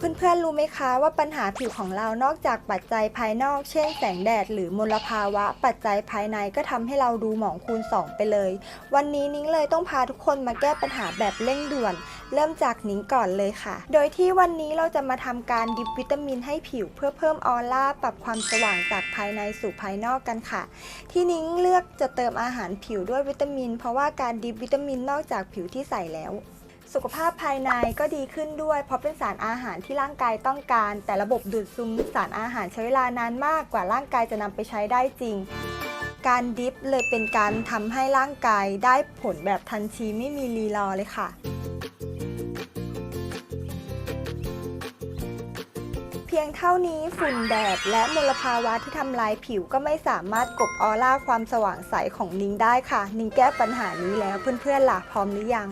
เพื่อนๆ รู้ไหมคะว่าปัญหาผิวของเรานอกจากปัจจัยภายนอก เช่นแสงแดดหรือมลภาวะ ปัจจัยภายในก็ทำให้เราดูหมองคูณ 2 ไปเลย วันนี้นิ้งเลยต้องพาทุกคนมาแก้ปัญหาแบบเร่งด่วน เริ่มจากนิ้งก่อนเลยค่ะ โดยที่วันนี้เราจะมาทำการดิบวิตามินให้ผิวเพื่อเพิ่มออร่าปรับความสว่างจากภายในสู่ภายนอกกันค่ะ ที่นิ้งเลือกจะเติมอาหารผิวด้วยวิตามิน เพราะว่าการดิบวิตามินนอกจากผิวที่ใส่แล้ว สุขภาพภายในก็ดีขึ้นด้วย เพราะเป็นสารอาหารที่ร่างกายต้องการ แต่ระบบดูดซึมสารอาหารใช้เวลานานมากกว่าร่างกายจะนำไปใช้ได้จริง การดิฟเลยเป็นการทำให้ร่างกายได้ผลแบบทันทีไม่มีรีรอเลยค่ะเพียงเท่านี้ฝุ่นแดดและมลภาวะที่ทำลายผิวก็ไม่สามารถกบออร่าความสว่างใสของนิ้งได้ค่ะ นิ้งแก้ปัญหานี้แล้วเพื่อนๆล่ะพร้อมหรือยัง